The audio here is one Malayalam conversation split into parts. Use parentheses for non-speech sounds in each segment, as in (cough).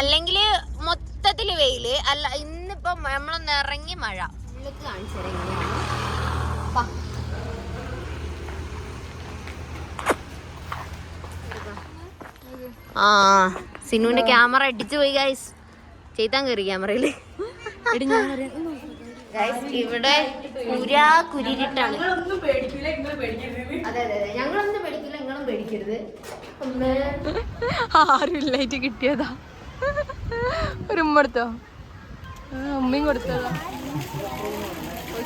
അല്ലെങ്കിൽ മൊത്തത്തിൽ വെയിൽ. അല്ല ഇന്നിപ്പോ നമ്മളൊന്ന് ഇറങ്ങി മഴ. ഉള്ളിലേക്ക് കാണിച്ചു. ആ സിനുവിന്റെ ക്യാമറ അടിച്ചു പോയി ഗൈസ് ചെയ്താൻ കയറി ക്യാമറയിൽ. ഇവിടെ കുരാ കുരിരിട്ടാണ്. അതെ അതെ അതെ. ഞങ്ങളൊന്നും പേടിക്കില്ല നിങ്ങളും പേടിക്കരുത്. ആരും ഇല്ലായിട്ട് കിട്ടിയതാ. ഒരു ഉമ്മ എടുത്തോ ആ, ഉമ്മയും കൊടുത്തതാ ഒരു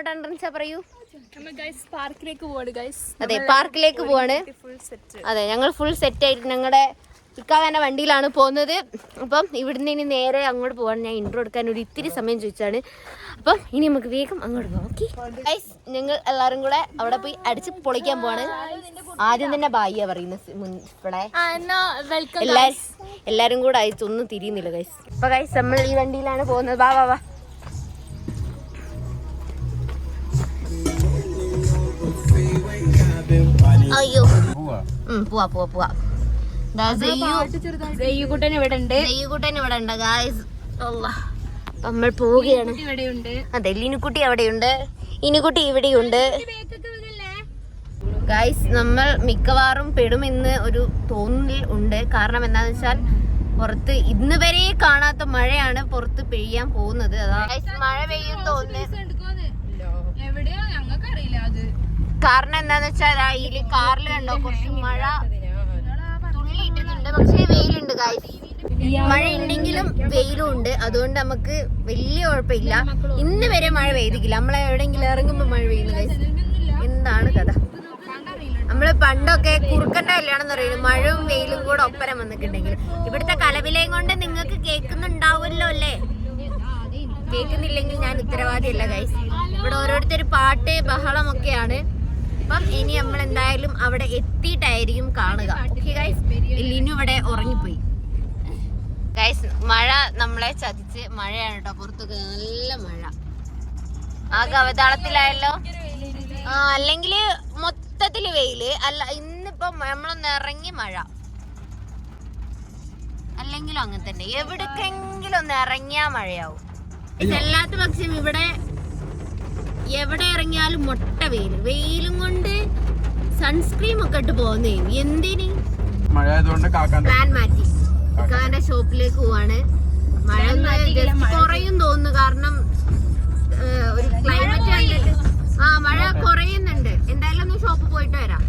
എങ്ങോട്ടാണ് റിൻസ പറയൂ. പാർക്കിലേക്ക് പോവാണ് ഗൈസ് അതെ പാർക്കിലേക്ക് പോവാണ്. അതെ ഞങ്ങൾ ഫുൾ സെറ്റ് ആയിട്ട് ഞങ്ങളുടെ ഇക്കാകാന്റെ വണ്ടിയിലാണ് പോകുന്നത്. അപ്പം ഇവിടുന്ന് ഇനി നേരെ അങ്ങോട്ട് പോവാണ്. ഞാൻ ഇൻട്രോ എടുക്കാൻ ഒരു ഇത്തിരി സമയം ചോദിച്ചാണ്. അപ്പം ഇനി നമുക്ക് വേഗം അങ്ങോട്ട് പോകാം ഓക്കെ ഗൈസ് ഞങ്ങൾ എല്ലാവരും കൂടെ അവിടെ പോയി അടിച്ച് പൊളിക്കാൻ പോവാണ്. ആദ്യം തന്നെ ബായിയാ പറയുന്നത് ഇവിടെ എല്ലാരും കൂടെ അയച്ചൊന്നും തിരിയുന്നില്ല ഗൈസ് അപ്പൊ ഗൈസ് നമ്മൾ ഈ വണ്ടിയിലാണ് പോകുന്നത്. വാ വാ വാ. പോവാ പോവാ പോവാ. ദാ സെയ്യു- ജയ്യുകുട്ടൻ ഇവിടെ ഉണ്ട്. സെയ്യുകുട്ടൻ ഇവിടെ ഉണ്ട് ഗായ്സ് നമ്മൾ പോവുകയാണ്. അതെ ലിനുക്കുട്ടി അവിടെയുണ്ട് ഇനുകുട്ടി ഇവിടെയുണ്ട് ഗായ്സ് നമ്മൾ മിക്കവാറും പെടുമെന്ന് ഒരു തോന്നൽ ഉണ്ട്. കാരണം എന്താന്ന് വെച്ചാൽ പുറത്ത് ഇന്ന് വരെ കാണാത്ത മഴയാണ് പുറത്ത് പെയ്യാൻ പോകുന്നത്. അതാ. മഴ പെയ്യും തോന്നുന്നു എവിടെയാ ഞങ്ങൾക്ക് അറിയില്ല അത് കാരണം എന്താന്ന് വെച്ചാൽ അതിൽ കാറിൽ കണ്ടോ കുറച്ച് മഴ തുള്ളി ഇട്ടുന്നുണ്ട് പക്ഷേ വെയിലുണ്ട് കാര്യം മഴ ഉണ്ടെങ്കിലും വെയിലും ഉണ്ട്. അതുകൊണ്ട് നമുക്ക് വലിയ കുഴപ്പമില്ല. ഇന്ന് വരെ മഴ പെയ്തിക്കില്ല നമ്മളെ എവിടെയെങ്കിലും ഇറങ്ങുമ്പോൾ മഴ പെയ്യുന്നു ഗൈസ് എന്താണ് കഥ? നമ്മൾ പണ്ടൊക്കെ കുറുക്കണ്ട കല്യാണം എന്ന് പറയുന്നത് മഴയും വെയിലും കൂടെ ഒപ്പരം വന്നിട്ടുണ്ടെങ്കിൽ. ഇവിടുത്തെ കലവിലയും കൊണ്ട് നിങ്ങൾക്ക് കേൾക്കുന്നുണ്ടാവുമല്ലോ അല്ലേ? കേൾക്കുന്നില്ലെങ്കിൽ ഞാൻ ഉത്തരവാദിയല്ല ഗൈസ് ഇവിടെ ഓരോരുത്തർ പാട്ട് ബഹളമൊക്കെയാണ്. അപ്പം ഇനി നമ്മൾ എന്തായാലും അവിടെ എത്തിയിട്ടായിരിക്കും കാണുക. ഓക്കെ ഗൈസ് ലിനു ഇവിടെ ഉറങ്ങിപ്പോയി. ഗൈസ് മഴ നമ്മളെ ചതിച്ച് മഴയാണ് കേട്ടോ. പുറത്തൊക്കെ നല്ല മഴ. ആകെ അവതാളത്തിലായല്ലോ? ആ അല്ലെങ്കിൽ മൊത്തത്തിൽ വെയിൽ. അല്ല ഇന്നിപ്പോ നമ്മളൊന്ന് ഇറങ്ങി മഴ. അല്ലെങ്കിലും അങ്ങനെ തന്നെ. എവിടേക്കെങ്കിലും ഒന്ന് ഇറങ്ങിയാ മഴയാവും. ഇതല്ലാത്ത പക്ഷം ഇവിടെ എവിടെ ഇറങ്ങിയാലും മുട്ട വെയിൽ വെയിലും കൊണ്ട് സൺസ്ക്രീം ഒക്കെ ഇട്ട് പോകുന്നേ. എന്തിന്? പ്ലാൻ മാറ്റി. ഇക്കാന്റെ ഷോപ്പിലേക്ക് പോവാണ്. മഴ കുറയും തോന്നുന്നു. കാരണം ഒരു ക്ലൈമറ്റ് കണ്ടിട്ട്. ആ മഴ കുറയുന്നുണ്ട്. എന്തായാലും ഒന്ന് ഷോപ്പ് പോയിട്ട് വരാം.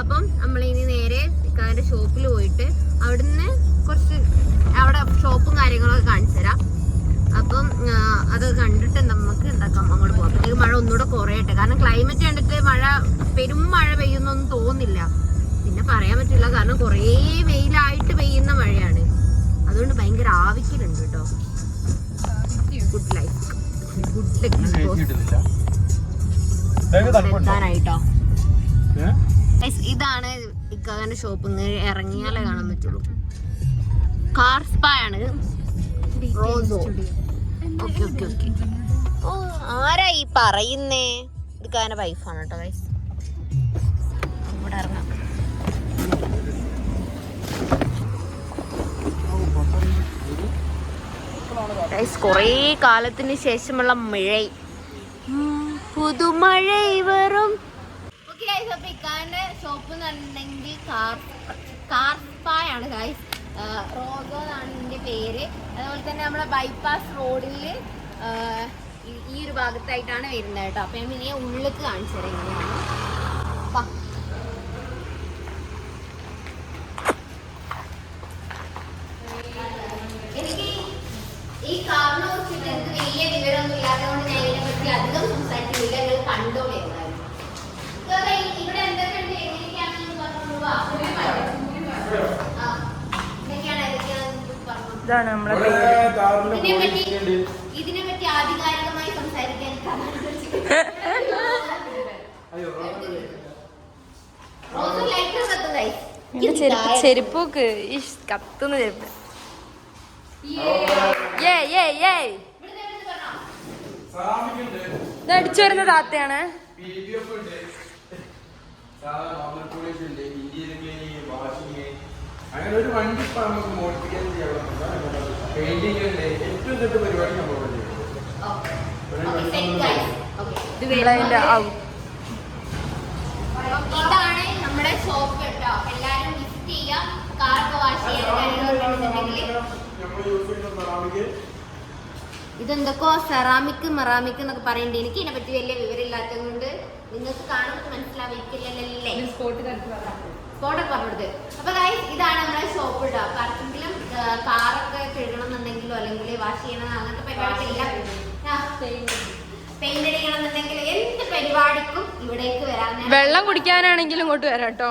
അപ്പം നമ്മൾ ഇനി നേരെ ഇക്കാന്റെ ഷോപ്പിൽ പോയിട്ട് അവിടുന്ന് കുറച്ച് അവിടെ ഷോപ്പും കാര്യങ്ങളൊക്കെ കാണിച്ചു തരാം. അപ്പം അത് കണ്ടിട്ട് നമുക്ക് എന്താക്കാം അങ്ങോട്ട് പോകാം അപ്പോഴത്തേക്ക് മഴ ഒന്നുകൂടെ കുറയട്ടെ. കാരണം ക്ലൈമറ്റ് കണ്ടിട്ട് മഴ പെരും മഴ പെയ്യുന്നൊന്നും തോന്നില്ല പിന്നെ പറയാൻ പറ്റില്ല കാരണം കുറേ വെയിലായിട്ട് പെയ്യുന്ന മഴയാണ്. അതുകൊണ്ട് ഭയങ്കര ആവശ്യമുണ്ട് കേട്ടോ. Good life good? Guys, ഇതാണ് ഇക്കാന്റെ ഷോപ്പ് ഇങ്ങനെ ഇറങ്ങിയാലേ കാണാൻ പറ്റുള്ളൂ. കാർ സ്പാ ആണ്. റോസോ. ഓക്കെ ഓക്കെ ഓക്കെ ഓ ആരാ ഈ പറയുന്നേ? ഇക്കാന്റെ വൈഫാണ് കേട്ടോ ഗൈസ് ഇവിടെ ഇറങ്ങാം. ഗൈസ് കുറേ കാലത്തിന് ശേഷമുള്ള മഴ. പുതുമഴ വരും ഷോപ്പ് എന്ന് പറഞ്ഞിട്ടുണ്ടെങ്കിൽ കാർ കാർ സ്പായാണ് ഗൈസ് റോഗോ എന്നാണ് ഇതിന്റെ പേര്. അതുപോലെ തന്നെ നമ്മളെ ബൈപ്പാസ് റോഡിൽ ഈ ഒരു ഭാഗത്തായിട്ടാണ് വരുന്നത് കേട്ടോ. അപ്പം ഞാൻ ഇനിയെ ഉള്ളിലേക്ക് കാണിച്ചു തരാം ഇതാണ് നമ്മളെ ഇതിനെപ്പറ്റി ആധികാരികമായി സംസാരിക്കാൻ ഈ കത്തുന്ന ചെരുപ്പ്. ഇത് അടിച്ചു വരുന്ന ഇന്ത്യയിലെ വാഷിംഗ് അങ്ങനെ ഒരു വണ്ടി ഇപ്പൊ നമുക്ക് മോഡിഫിക്കേഷൻ ചെയ്യാൻ പെയിന്റിംഗ് ഉണ്ട് ഏറ്റവും ചെറിയ പരിപാടി നമ്മൾ ഇതാണ് നമ്മുടെ ഷോപ്പ് കേട്ടോ. എല്ലാരും വിസിറ്റ് ചെയ്യാം കാർ വാഷ് ചെയ്യാൻ നമ്മൾ യൂസ് ചെയ്യുന്ന സെറാമിക് ഇതെന്തൊക്കെയോ സെറാമിക് മെറാമിക് എന്നൊക്കെ പറയണ്ടേ. എനിക്ക് ഇതിനെ പറ്റി വലിയ വിവരമില്ലാത്തത് കൊണ്ട് നിങ്ങൾക്ക് കാണുമ്പോൾ മനസ്സിലാവിക്കില്ലല്ലേ സ്പോട്ടൊക്കെ കൊടുത്തത് അപ്പൊ ഗൈസ് ഇതാണ് നമ്മുടെ ഷോപ്പ് കേട്ടോ അപ്പൊ ആർക്കെങ്കിലും കാറൊക്കെ കഴുകണം എന്നുണ്ടെങ്കിലോ അല്ലെങ്കിൽ വാഷ് ചെയ്യണം അങ്ങനത്തെ പരിപാടി പെയിന്റ് അടിക്കണം എന്നുണ്ടെങ്കിൽ എന്ത് പരിപാടിക്കും ഇവിടേക്ക് വരാൻ വെള്ളം കുടിക്കാനാണെങ്കിലും ഇങ്ങോട്ട് വരാം കേട്ടോ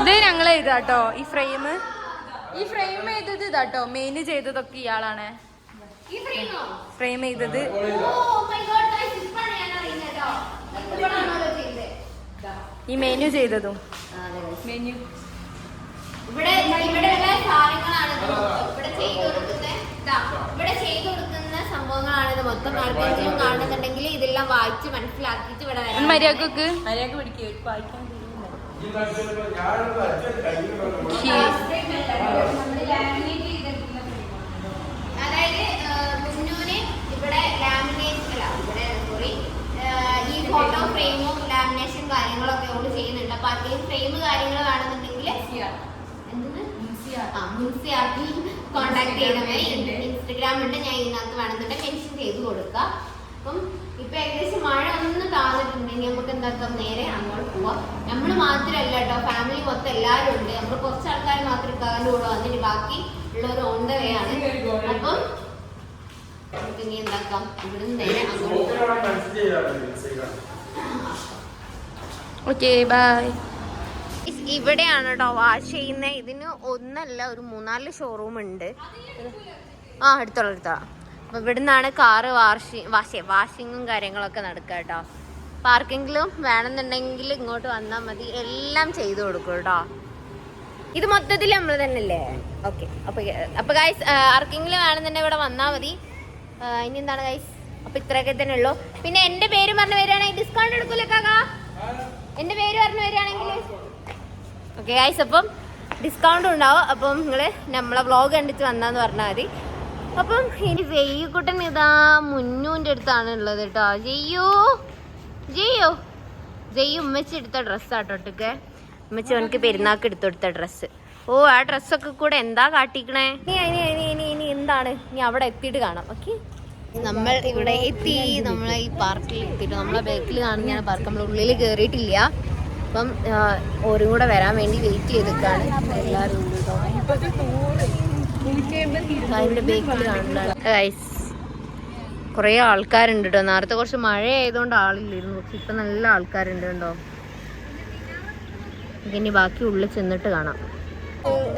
ഇത് ഞങ്ങൾ എഴുതാട്ടോ ഈ ഫ്രെയിം ഈ ഫ്രെയിം ചെയ്തത് ഇതാട്ടോ മെയിൻ ചെയ്തതൊക്കെ ഇയാളാണ്. ഈ ഫ്രെയിമോ ഫ്രെയിം ചെയ്തത്. ഈ മെനു ചെയ്തതും. മെനു ഇവിടെ ഇവിടെയുള്ള സാധനങ്ങളാണ് ഇത് മൊത്തം. ഇവിടെ ചെയ്തു കൊടുക്കുന്ന ഇവിടെ ചെയ്തു കൊടുക്കുന്ന സംഭവങ്ങളാണ് ഇത് മൊത്തം ആർക്കെങ്കിലും കാണുന്നുണ്ടെങ്കിൽ ഇതെല്ലാം വായിച്ച് മനസ്സിലാക്കിയിട്ട് ഇവിടെ വരാം. മര്യാദയ്ക്ക്. അതായത് മുന്നൂന് ഇവിടെ ലാമിനേറ്റ് അല്ല ഇവിടെ സോറി ഈ ഫോട്ടോ ഫ്രെയിമും ലാമിനേഷൻ കാര്യങ്ങളൊക്കെ ഓട് ചെയ്യുന്നുണ്ട്. അപ്പൊ ആർക്കെങ്കിലും ഫ്രെയിം കാര്യങ്ങൾ വേണമെന്നുണ്ടെങ്കിൽ ആ മുൻസിയാക്കി കോണ്ടാക്ട് ചെയ്യണമേ ഇൻസ്റ്റഗ്രാം ഉണ്ട് ഞാൻ ഇതിനകത്ത് വേണമെന്നുണ്ടെങ്കിൽ മെൻഷൻ ചെയ്ത് കൊടുക്കുക അപ്പം ഇപ്പൊ ഏകദേശം മഴ ഒന്ന് താന്നിട്ടുണ്ടെങ്കിൽ നമുക്ക് എന്താക്കാം? നേരെ അങ്ങോട്ട് പോവാം. നമ്മൾ മാത്രമല്ല കേട്ടോ ഫാമിലി മൊത്തം എല്ലാവരും ഉണ്ട്. നമ്മൾ കുറച്ച് ആൾക്കാർ മാത്രം കൂടെ വന്നിട്ട് ബാക്കി ഉള്ളവർ ഓൺ ദ വേ ആണ്. അപ്പം നമുക്ക് ഇനി എന്താക്കാം? ഇവിടുന്ന് നേരെ. Okay bye. ഇവിടെയാണ് കേട്ടോ വാഷ് ചെയ്യുന്ന. ഇതിന് ഒന്നല്ല ഒരു മൂന്നാൽ ഷോറൂം ഉണ്ട്. ആ എടുത്തോളാം എടുത്തോളാം. അപ്പൊ ഇവിടുന്നാണ് കാറ് വാഷി വാഷ് വാഷിങ്ങും കാര്യങ്ങളൊക്കെ നടക്കുക കേട്ടോ അപ്പൊ ആർക്കെങ്കിലും വേണമെന്നുണ്ടെങ്കിൽ ഇങ്ങോട്ട് വന്നാൽ മതി. എല്ലാം ചെയ്തു കൊടുക്കും കേട്ടോ ഇത് മൊത്തത്തിൽ നമ്മൾ തന്നെ അല്ലേ ഓക്കെ. അപ്പൊ അപ്പൊ ഗൈസ് ആർക്കെങ്കിലും വേണമെന്നുണ്ടെങ്കിൽ ഇവിടെ വന്നാൽ മതി. ഇനി എന്താണ് ഗൈസ് അപ്പൊ ഇത്രയൊക്കെ തന്നെ ഉള്ളൂ. പിന്നെ എന്റെ പേര് പറഞ്ഞു വരികയാണെങ്കിൽ ഡിസ്കൗണ്ട് എടുക്കൂലേ കാക്കാ എന്റെ പേര് പറഞ്ഞു വരികയാണെങ്കിൽ. ഓക്കെ ഗൈസ് അപ്പം ഡിസ്കൗണ്ട് ഉണ്ടാവും. അപ്പം നിങ്ങൾ നമ്മളെ വ്ളോഗ് കണ്ടിട്ട് വന്നാന്ന് പറഞ്ഞാൽ മതി. അപ്പം ഇനി ജയ്യുക്കുട്ടൻ ഇതാ മുന്നൂന്റെ അടുത്താണ് ഉള്ളത് കേട്ടോ. ജയ്യോ? ജയ്യോ? ജയ്യു ഉമ്മച്ചി എടുത്ത ഡ്രസ്സാട്ടോ ഒട്ടൊക്കെ ഉമ്മച്ചി അവനക്ക് പെരുന്നാൾക്ക് എടുത്തു കൊടുത്ത ഡ്രസ്സ് ഓ ആ ഡ്രസ്സൊക്കെ കൂടെ എന്താ കാട്ടിക്കണേ? ഇനി ഇനി എന്താണ്? ഇനി അവിടെ എത്തിയിട്ട് കാണാം. ഓക്കെ നമ്മൾ ഇവിടെ എത്തി. നമ്മളെ ഈ പാർക്കിൽ എത്തിയിട്ട് നമ്മളെ ബാക്കിൽ കാണുന്ന പാർക്ക് നമ്മൾ ഉള്ളിൽ കയറിയിട്ടില്ല അപ്പം ഓരും കൂടെ വരാൻ വേണ്ടി വെയിറ്റ് ചെയ്തിട്ടാണ് എല്ലാവരും ബാക്കിൽ കാണുന്നതാണ്. കുറേ ആൾക്കാരുണ്ട് കേട്ടോ നേരത്തെ കുറച്ച് മഴ ആയതുകൊണ്ട് ആളില്ലായിരുന്നു. പക്ഷെ ഇപ്പൊ നല്ല ആൾക്കാരുണ്ട് കേട്ടോ ഇനി ബാക്കി ഉള്ളിൽ ചെന്നിട്ട് കാണാം.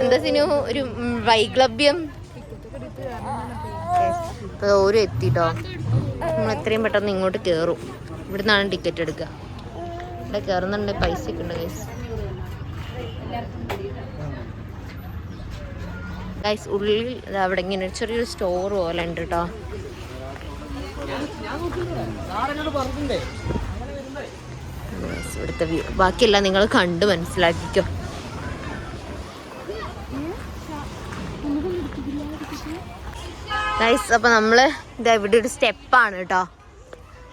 എന്താ സിനു? ഒരു വൈക്ലഭ്യം ഇപ്പൊ ഓരും എത്തിട്ടോ? നമ്മൾ എത്രയും പെട്ടെന്ന് ഇങ്ങോട്ട് കയറും ഇവിടുന്നാണ് ടിക്കറ്റ് എടുക്കുക ഇവിടെ കയറുന്നുണ്ട് പൈസ ഒക്കെ ഉണ്ട് ഗൈസ് ഗൈസ് ഉള്ളിൽ അവിടെ ഇങ്ങനെ ചെറിയൊരു സ്റ്റോർ പോലെ ഉണ്ട് കേട്ടോ ഇവിടുത്തെ ബാക്കിയെല്ലാം നിങ്ങൾ കണ്ട് മനസ്സിലാക്കിക്കോ. ഗൈസ് അപ്പൊ നമ്മൾ ഇതാ ഇവിടെ ഒരു സ്റ്റെപ്പാണ് കേട്ടോ.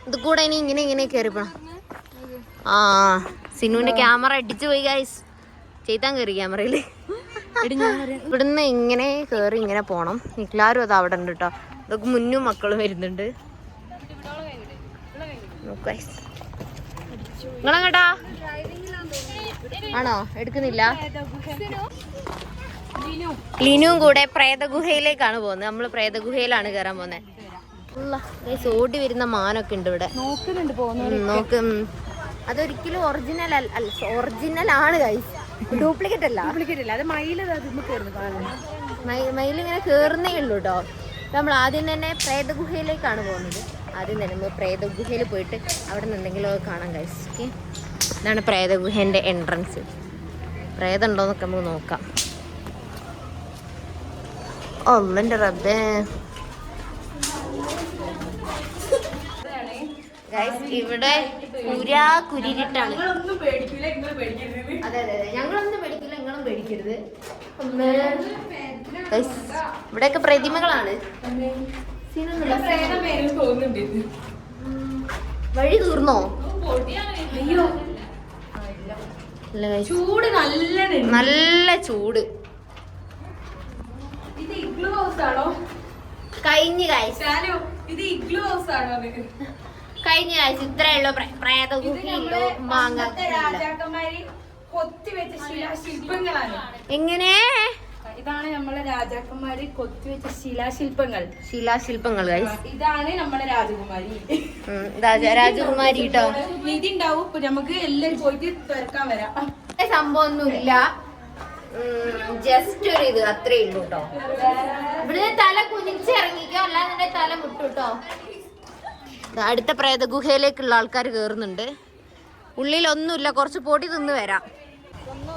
ഇത് കൂടെ ഇനി ഇങ്ങനെ ഇങ്ങനെ കയറി പോണം. ആ സിനുവിന്റെ ക്യാമറ അടിച്ചു പോയി ഗൈസ് ചെയ്താൻ കയറി ക്യാമറയിൽ ഇവിടുന്ന് ഇങ്ങനെ കയറി ഇങ്ങനെ പോണം. എല്ലാവരും അത് അവിടെ ഉണ്ട് കേട്ടോ. ഇതൊക്കെ മുന്നും മക്കളും വരുന്നുണ്ട്. നിങ്ങളെങ്ങട്ടാ? ആണോ? എടുക്കുന്നില്ല? ലിനുവും കൂടെ പ്രേതഗുഹയിലേക്കാണ് പോകുന്നത്. നമ്മൾ പ്രേതഗുഹയിലാണ് കയറാൻ പോകുന്നത് ഓടി വരുന്ന മാനൊക്കെ ഉണ്ട് ഇവിടെ. നോക്കും. അതൊരിക്കലും ഒറിജിനൽ അല്ല ഒറിജിനൽ ആണ് ഡ്യൂപ്ലിക്കേറ്റ് അല്ല. വിളിക്കട്ടില്ല അത് മയിൽ കയറുന്നു മയിൽ ഇങ്ങനെ കേറുന്നേ ഉള്ളൂ കേട്ടോ നമ്മൾ ആദ്യം തന്നെ പ്രേതഗുഹയിലേക്കാണ് പോകുന്നത്. ആദ്യം തന്നെ നമ്മൾ പ്രേതഗുഹയിൽ പോയിട്ട് അവിടെ നിന്ന് എന്തെങ്കിലുമൊക്കെ കാണാൻ കഴിച്ചു ഇതാണ് പ്രേതഗുഹേന്റെ എൻട്രൻസ് പ്രേതം ഉണ്ടോന്നൊക്കെ നമുക്ക് നോക്കാം ഒന്നിന്റെ റബ്ബേ Guys, ഇവിടെ പുരാ കുരിരിട്ടാണ് അതെ അതെ അതെ ഞങ്ങളൊന്നും പേടിക്കില്ല നിങ്ങളും പേടിക്കരുത്. കുരാ കുരിട്ടാണ് ഇവിടെയൊക്കെ പ്രതിമകളാണ്. വഴി തീർന്നോ? അയ്യോ. നല്ല നല്ല ചൂട്. ഇഗ്ലു ഹൗസ് ആണോ? കഴിഞ്ഞു കാഴ്ച ശാലു ഇത് ഇഗ്ലു ഹൗസ് ആണോ കഴിഞ്ഞ കാഴ്ച ഇത്രയുള്ളൂ പ്രേതഗുഹയില്ലോ മാങ്ങ രാജാക്കന്മാര് കൊത്തിവെച്ച ശിലാശില്പങ്ങളാണ് എങ്ങനെ? ഇതാണ് നമ്മളെ രാജാക്കന്മാര് കൊത്തിവെച്ച ശിലാശില്പങ്ങൾ. ശിലാശില്പങ്ങൾ. ഇതാണ് നമ്മളെ രാജകുമാരി. രാജകുമാരി കേട്ടോ നിധി ഉണ്ടാവും. നമുക്ക് എല്ലാരും പോയിട്ട് തുറക്കാൻ വരാം. സംഭവമൊന്നുമില്ല ജസ്റ്റ് ഒരു ഇത് അത്രേ ഉള്ളൂ കേട്ടോ ഇവിടുന്ന് തല കുനിച്ചിറങ്ങിക്കോ അല്ലാതെ നിന്റെ തല മുട്ടു അടുത്ത പ്രേത ഗുഹയിലേക്കുള്ള ആൾക്കാർ കേറുന്നുണ്ട്. ഉള്ളിലൊന്നുമില്ല കുറച്ച് പൊടി തിന്ന് വരാം.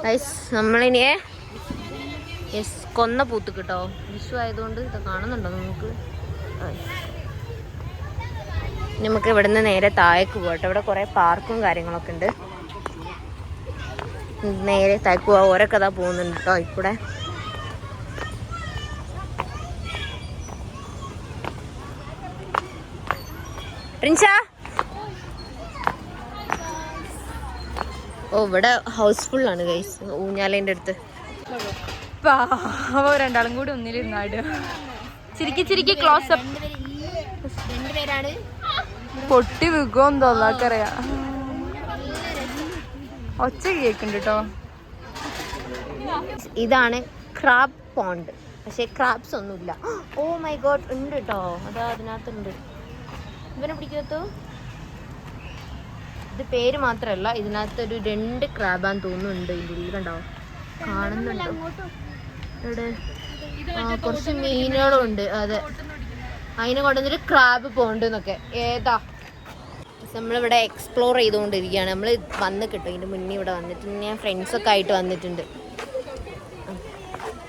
ഗൈസ് നമ്മളിനി യെസ് കൊന്ന പൂത്ത് കിട്ടോ വിഷു ആയതുകൊണ്ട് ഇത് കാണുന്നുണ്ടോ നമുക്ക്? നമുക്ക് ഇവിടുന്ന് നേരെ താഴേക്ക് പോകട്ടെ ഇവിടെ കുറെ പാർക്കും കാര്യങ്ങളൊക്കെ ഉണ്ട്. നേരെ താഴേക്ക് ഓരൊക്കെ ഓരോ കഥ പോകുന്നുണ്ട് കേട്ടോ ഇക്കൂടെ പ്രിൻസ ഓ ഇവിടെ ഹൗസ്ഫുൾ ആണ് ഗൈസ് ഊഞ്ഞാലേന്റെ അടുത്ത്. പാവ രണ്ടാളും കൂടി ഒന്നിലിരുന്നാട് ചിരിക്കി ചിരിക്കി ക്ലോസ് അപ്പ് പൊട്ടി വിൽക്കുമെന്ന് തോന്നാക്കറിയാ. ഒച്ച കേക്കുണ്ട് കേട്ടോ. ഇതാണ് ക്രാബ് പോണ്ട് പക്ഷെ ക്രാബ്സ് ഒന്നുമില്ല. ഓ മൈ ഗോഡ് ഉണ്ട് കേട്ടോ. അതാ അതിനകത്തുണ്ട്. ഇവനെ പിടിക്കത്തോ ഇത് പേര് മാത്രമല്ല ഇതിനകത്തൊരു രണ്ട് ക്രാബാന്ന് തോന്നുന്നുണ്ട്. ഇതിന്റെ ഉള്ളിൽ കണ്ടോ? കാണുന്നുണ്ടോ. കുറച്ച് മീനുകളും ഉണ്ട് അതെ. അതിനെ കൊണ്ടുവന്നിട്ട് ക്രാബ് പോണ്ട് എന്നൊക്കെ. ഏതാ? നമ്മളിവിടെ എക്സ്പ്ലോർ ചെയ്തുകൊണ്ടിരിക്കുകയാണ്. നമ്മൾ വന്ന് കിട്ടും. ഇതിന്റെ മുന്നേ ഇവിടെ വന്നിട്ട് ഞാൻ ഫ്രണ്ട്സൊക്കെ ആയിട്ട് വന്നിട്ടുണ്ട്.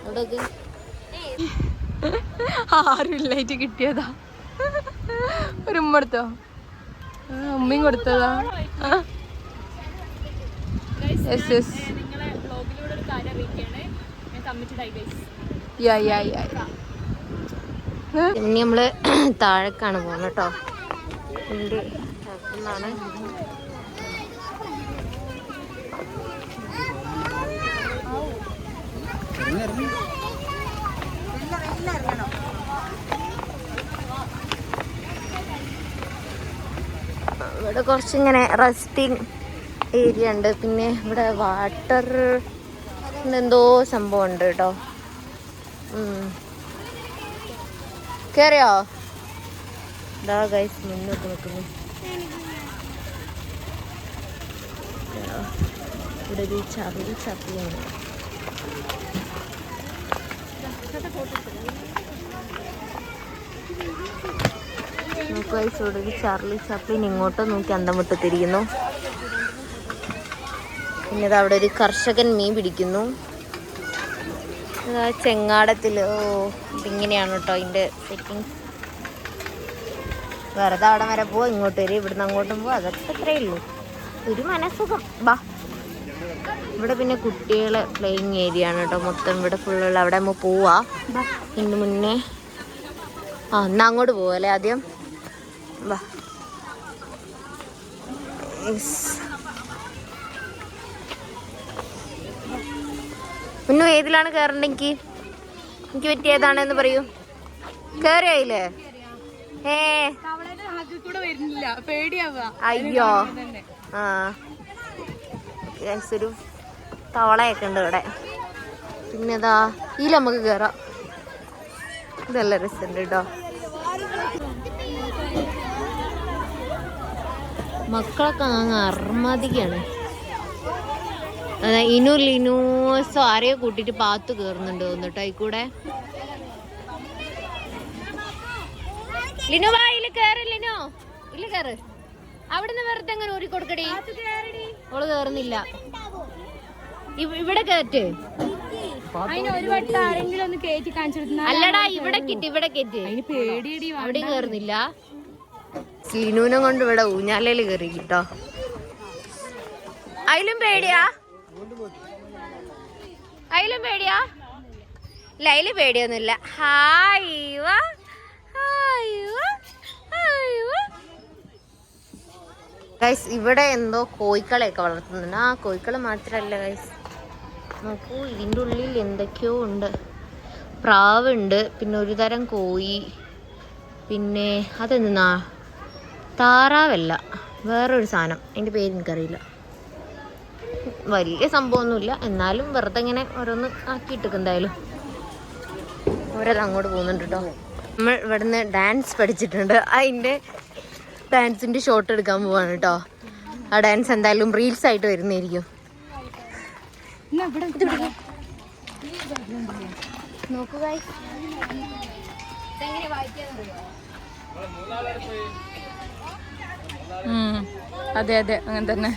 അവിടെയൊക്കെ (laughs) ആരും ഇല്ലായിട്ട് കിട്ടിയതാ. ഒരു ഉമ്മ എടുത്തോ? ഉമ്മയും കൊടുത്തതാ. യെസ് യെസ് യാ യാ യാ ഇനി നമ്മൾ (clears throat) താഴേക്കാണ് പോകുന്നത് കേട്ടോ. എന്നാണ്. ഇവിടെ കുറച്ചിങ്ങനെ റെസ്റ്റിംഗ് ഏരിയ ഉണ്ട്. പിന്നെ ഇവിടെ വാട്ടർ എന്തോ സംഭവം ഉണ്ട് കേട്ടോ. കയറിയോ ഇതാ ഗൈസ് മുന്നോട്ട് നിൽക്കുന്നു. ഇവിടെ ഒരു ഗൈസ് ഇവിടെ ഒരു ചാർലി ചാപ്ലിൻ ഇങ്ങോട്ട് നോക്കി അന്തം വിട്ട് തിരിയുന്നു പിന്നെ അവിടെ ഒരു കർഷകൻ മീൻ പിടിക്കുന്നു. ചെങ്ങാടത്തിൽ. ഓ ഇതിങ്ങനെയാണ് കേട്ടോ അതിന്റെ സെറ്റിങ്സ് വെറുതെ അവിടെ വരെ പോവാ ഇങ്ങോട്ട് വരും ഇവിടുന്ന് അങ്ങോട്ടും പോവാ. അതൊക്കെ അത്രേ ഉള്ളൂ. ഒരു മനസ്സുഖം. ബാ. ഇവിടെ പിന്നെ കുട്ടികളെ പ്ലേയിങ് ഏരിയ ആണ് കേട്ടോ. മൊത്തം ഇവിടെ ഫുള്ളുള്ള അവിടെ നമ്മൾ പോവാ. ഇന്ന് മുന്നേ. ആ എന്നാ അങ്ങോട്ട് പോവല്ലേ ആദ്യം? വാ. മുന്നു ഏതിലാണ് കയറണ്ടെങ്കിൽ എനിക്ക്? പറ്റിയ ഏതാണെന്ന് പറയൂ. കയറിയായില്ലേ ഏ. അയ്യോ. ആ. ഒരു തവളയൊക്കെ ഉണ്ട് ഇവിടെ. പിന്നെ ഇതാ ഈ നമുക്ക് കയറാം ഇതല്ല രസമുണ്ട് കേട്ടോ. മക്കളൊക്കെ അങ്ങ് അർമാദിക്കാണ്. അതെ ഇനു ലിനൂസോ ആരെയോ കൂട്ടിയിട്ട് പാത്ത് കയറുന്നുണ്ട് തോന്നിട്ടോ ഇക്കൂടെ. ലിനു വാ ഇല്ല അവിടുന്ന് വെറുതെ അങ്ങനെ ഊരി കൊടുക്കടി ഓൾ കേറുന്നില്ല. ഇവിടെ കേറ്റ്. അതിന് ഒരു വട്ടം ആരെങ്കിലും ഒന്ന് കേറ്റി കാണിച്ചു അല്ലടാ ഇവിടെ കിട്ടി ഇവിടെ കേറ്റ്. പേടിയടി അവിടെ കേറുന്നില്ല. സീനൂനെ കൊണ്ട് ഇവിടെ ഊഞ്ഞാലയിൽ കേറി കിട്ടോ. അതിലും പേടിയാ? അതിലും പേടിയാ? ഇല്ല അതിൽ പേടിയൊന്നുമില്ല. ഹായ് വാ ഗൈസ് ഇവിടെ എന്തോ കോഴിക്കളെയൊക്കെ വളർത്തുന്നുണ്ട്. ആ കോഴിക്കൾ മാത്രല്ല ഗൈസ് നോക്കൂ ഇതിന്റെ ഉള്ളിൽ എന്തൊക്കെയോ ഉണ്ട്. പ്രാവുണ്ട് പിന്നെ ഒരു തരം കോഴി പിന്നെ അതെന്താ? താറാവല്ല വേറൊരു സാധനം. അതിന്റെ പേര് എനിക്കറിയില്ല. വലിയ സംഭവമൊന്നുമില്ല. എന്നാലും വെറുതെ ഇങ്ങനെ ഓരോന്ന് ആക്കിയിട്ടൊക്കെ എന്തായാലും. ഓരോത് അങ്ങോട്ട് പോകുന്നുണ്ട് കേട്ടോ നമ്മൾ ഇവിടുന്ന് ഡാൻസ് പഠിച്ചിട്ടുണ്ട്. അതിന്റെ ഡാൻസിന്റെ ഷോട്ട് എടുക്കാൻ പോവാണ് കേട്ടോ ആ ഡാൻസ് എന്തായാലും റീൽസ് ആയിട്ട് വരുന്നതായിരിക്കും. നോക്കുക അതെ അതെ അങ്ങനെ തന്നെ.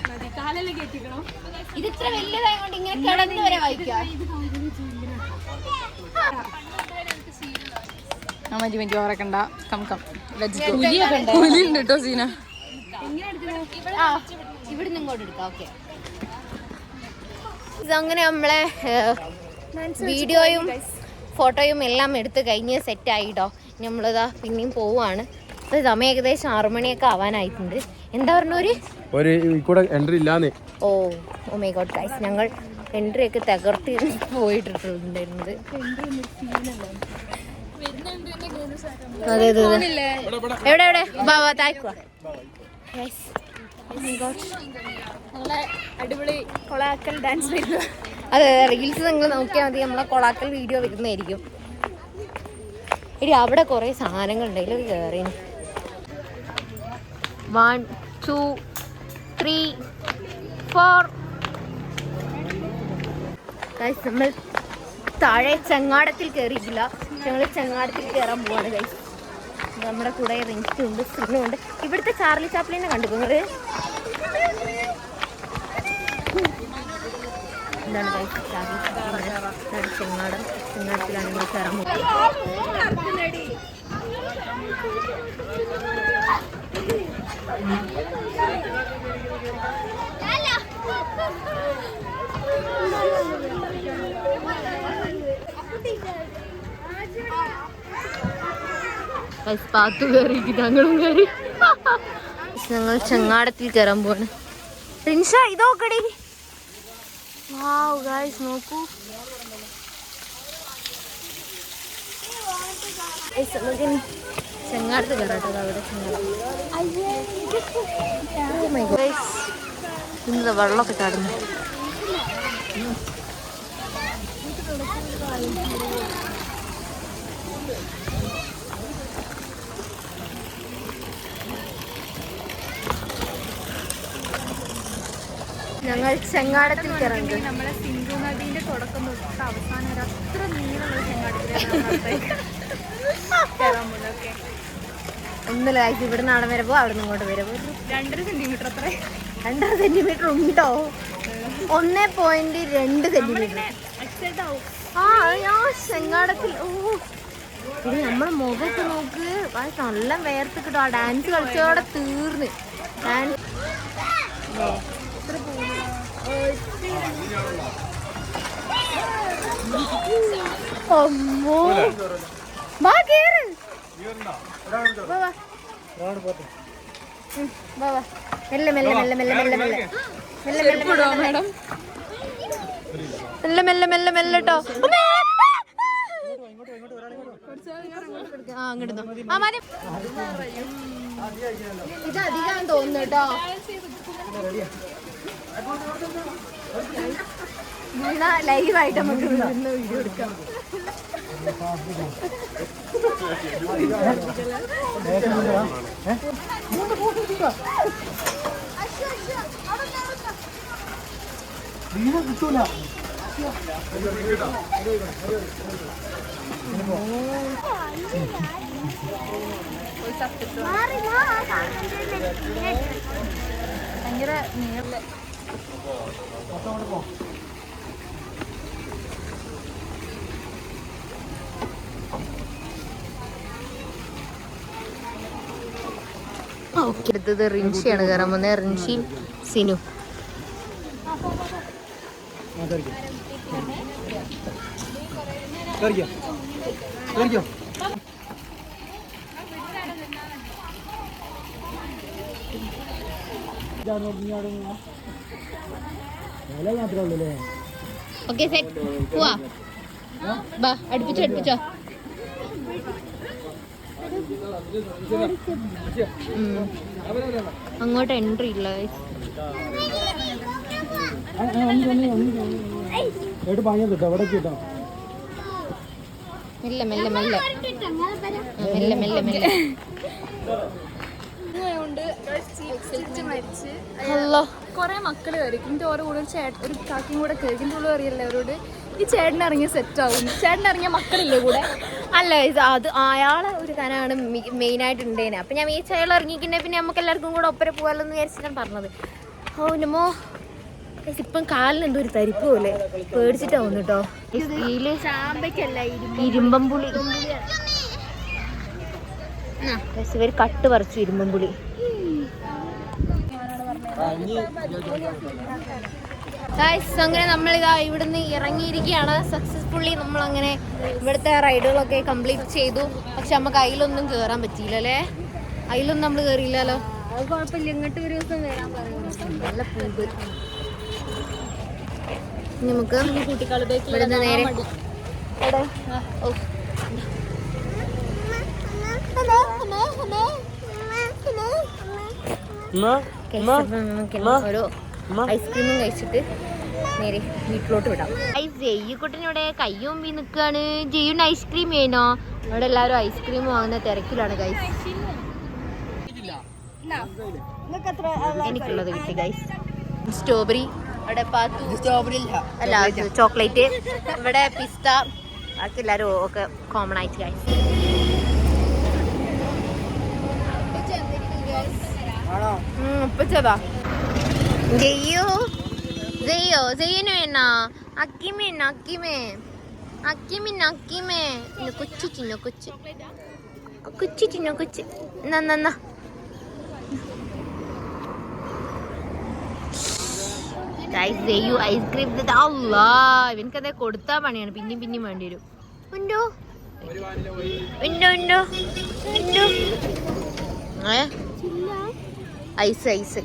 ഇത് ഇത്ര വലിയതായതുകൊണ്ട് ഇങ്ങനെ കിടന്ന് വരെ വായിക്കാം ആ മതി മതി ഓറക്കണ്ട. കംകം കം. പുലിയുണ്ട് കേട്ടോ സീന. ഇവിടെ ഇവിടുന്ന് ഇങ്ങോട്ട് എടുക്കാം ഓക്കെ ഇതങ്ങനെ നമ്മളെ വീഡിയോയും ഫോട്ടോയും എല്ലാം എടുത്ത് കഴിഞ്ഞ് സെറ്റ് ആയിട്ടോ ഇനി നമ്മളിതാ പിന്നെയും പോവാണ് ഇപ്പൊ സമയം ഏകദേശം ആറുമണിയൊക്കെ ആവാനായിട്ടുണ്ട്. എന്താ പറഞ്ഞ ഒരു? കൂടെ എൻട്രി ഇല്ലാന്ന്. Oh oh my God guys ഞങ്ങൾ എൻട്രി ഒക്കെ തകർത്തി പോയിട്ടുണ്ടായിരുന്നത് അതെ അതെ അതെ. എവിടെ എവിടെ? ബാബാ വാ താഴ്ക്കുക അടിപൊളി കൊളാക്കൽ ഡാൻസ് അതെ റീൽസ് നിങ്ങൾ നോക്കിയാൽ മതി. നമ്മളെ കൊളാക്കൽ വീഡിയോ വരുന്നതായിരിക്കും. എടി അവിടെ കുറേ സാധനങ്ങൾ ഉണ്ടെങ്കിൽ കയറി വൺ ടു ത്രീ ഫോർ നമ്മൾ താഴെ ചങ്ങാടത്തിൽ കയറിയിട്ടില്ല ഞങ്ങൾ ചങ്ങാടത്തിൽ കയറാൻ പോവാണ് ഗൈസ് നമ്മുടെ കൂടെ റിങ്കുണ്ട് സിനുണ്ട് ഇവിടുത്തെ ചാർലി ചാപ്ലിനെ കണ്ടു നിങ്ങൾ എന്താണ് ചാർലി ചാപ്ലിൻ ചെങ്ങാടം ചെങ്ങാടത്തിലാണ് ഇവിടെ പാത്തു കയറി ഞങ്ങളും കയറി ഞങ്ങൾ ചെങ്ങാടത്തിൽ കയറാൻ പോവാണ്. റിൻഷ ഇതോക്കടി നോക്കൂ. ചെങ്ങാടത്ത് കയറാട്ടോ അവിടെ ചെങ്ങാടം. Oh വെള്ളമൊക്കെ ചാടുന്നു. ഞങ്ങൾ ചെങ്ങാടത്തിൽ കിറങ്ങി നമ്മളെ സിന്ധു നദീന്റെ തുടക്കം തൊട്ട് അവസാനം വരെ അത്ര നീളമുള്ള ചെങ്ങാടത്തിലാണ് ഒന്നുമില്ല guys, ഇവിടെ നാടൻ വരെ പോകും അവിടെ നിന്ന് ഇങ്ങോട്ട് വരെ രണ്ടര സെന്റിമീറ്റർ അത്ര. രണ്ടര സെന്റിമീറ്റർ ഉണ്ടോ? ഒന്നേ പോയിന്റ് രണ്ട് സെന്റിമീറ്റർ ആ ആ ചെങ്ങാടത്തിൽ ഓ. ഇത് നമ്മളെ മുഖമൊക്കെ നോക്ക്. നല്ല വേർത്ത് കിട്ടും ആ ഡാൻസ് കളിച്ചോടെ തീർന്ന്. ഡാൻസ് അമ്മോ. വാ കേറ്. മെല്ലെ മെല്ലെ മെല്ലെ മെല്ലെ മെല്ലെ മെല്ലെ. മെല്ലെ മെല്ലെ മാഡം മെല്ലെ മെല്ലെ. മെല്ലെ മെല്ലെ ട്ടോ. അമ്മേ! ആ അങ്ങോട്ട്. ആ മതി ഇത് അധികം തോന്നുന്നു കേട്ടോ. എന്നാ ലൈവായിട്ട് നമുക്ക് ഇന്ന് വീഡിയോ എടുക്കാം. ചത്തിട്ടു ഭയങ്കര നീള അടുത്തത് റിൻഷിയാണ് കയറാൻ വന്നത് റിൻഷി സിനു. ഞാൻ ഓക്കെ സെറ്റ്. പോവാ. ബാ അടുപ്പിച്ചോ അടുപ്പിച്ചോ. അങ്ങോട്ട് എൻട്രി ഇല്ല ഹലോ മെല്ലെ മെല്ലെ മെല്ലെ. മെല്ലെ മെല്ലെ മെല്ലെ. അല്ലോ കുറെ മക്കൾ കയറിക്കും ഇതിന്റെ ഓരോ കൂടെ ഒരു ചേട്ടൻ ഒരു കാക്കിയും കൂടെ കയറിക്കും ഉള്ളു അറിയില്ല അവരോട് ഈ ചേട്ടൻ ഇറങ്ങിയ സെറ്റ് ആവും. ചേട്ടൻ ഇറങ്ങിയ മക്കളില്ലേ കൂടെ? അല്ല ഇത് അത് അയാളെ ഒരു കനാണ് മെയിൻ ആയിട്ട് ഉണ്ടേനെ അപ്പൊ ഞാൻ ഈ അയാൾ ഇറങ്ങിക്കുന്നെ പിന്നെ നമുക്ക് എല്ലാവർക്കും കൂടെ ഒപ്പര പോകാലോ എന്ന് വിചാരിച്ചിട്ടാണ് പറഞ്ഞത്. ഓ നമോ. Guys, ഇപ്പം കാലിന് എന്തോ ഒരു തരിപ്പ് പോലെ. പേടിച്ചിട്ടാവുന്നു കേട്ടോ ഇരുമ്പമ്പുളി പുളി. ഇവർ കട്ട് പറിച്ചു ഇരുമ്പമ്പുളി ഗായ്സ് അങ്ങനെ നമ്മളിതാ ഇവിടുന്ന് ഇറങ്ങിയിരിക്കുകയാണ്. സക്സസ്ഫുള്ളി നമ്മൾ അങ്ങനെ ഇവിടുത്തെ റൈഡുകളൊക്കെ കംപ്ലീറ്റ് ചെയ്തു. പക്ഷെ നമുക്ക് അതിലൊന്നും കയറാൻ പറ്റിയില്ല അല്ലേ? അതിലൊന്നും നമ്മൾ കയറിയില്ലല്ലോ അത് കുഴപ്പമില്ല. ഇങ്ങോട്ട് ഒരു ദിവസം വരാൻ നല്ല പൂവ്. നമുക്ക് ഇവിടുന്ന് നേരെ ഓ. Hello, hello. ഹലോ. ഐസ്ക്രീമും കഴിച്ചിട്ട് നേരെ വീട്ടിലോട്ട് വിടാം. ജയ്യുക്കുട്ടനിവിടെ വീ നിൽക്കാണ് ജയ്യുണ്ട് ഐസ്ക്രീം വേണോ? ഇവിടെ എല്ലാവരും ഐസ്ക്രീം വാങ്ങുന്ന തിരക്കിലാണ് ഗൈസ് എനിക്കുള്ളത് കിട്ടി ഗൈസ് സ്ട്രോബെറി ഇവിടെ പാത്തു. സ്ട്രോബെറി അല്ല. ചോക്ലേറ്റ് ഇവിടെ പിസ്ത ബാക്കി എല്ലാവരും ഒക്കെ കോമൺ ആയിട്ട് ഗൈസ് ഉപ്പച്ചതാ അക്കിമേ അക്കിമേ. ഇവനക്കതേ കൊടുത്താ പണിയാണ്. പിന്നെയും പിന്നെയും വേണ്ടി വരും. ഉണ്ടോ? ഉണ്ടോ ഉണ്ടോ? ഉണ്ടോ? ഏ? Ice ice.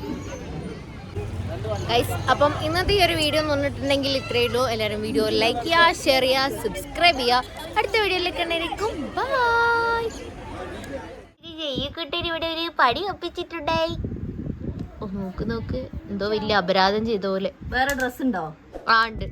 ഗൈസ് അപ്പം ഇന്നത്തെ ഈ ഒരു വീഡിയോ എന്ന് പറഞ്ഞിട്ടുണ്ടെങ്കിൽ ഇത്രയേ ഉള്ളൂ. എല്ലാവരും വീഡിയോ ലൈക്ക് ചെയ്യുക ഷെയർ ചെയ്യുക സബ്സ്ക്രൈബ് ചെയ്യുക. അടുത്ത വീഡിയോയിലേക്ക് കണ്ടിരിക്കും ബൈ ചെയ്യക്കിട്ടൊരു ഇവിടെ ഒരു പടി ഒപ്പിച്ചിട്ടുണ്ടായി. ഓ നോക്ക് നോക്ക്. എന്തോ വലിയ അപരാധം ചെയ്ത പോലെ. വേറെ ഡ്രസ് ഉണ്ടോ? ആ ഉണ്ട്.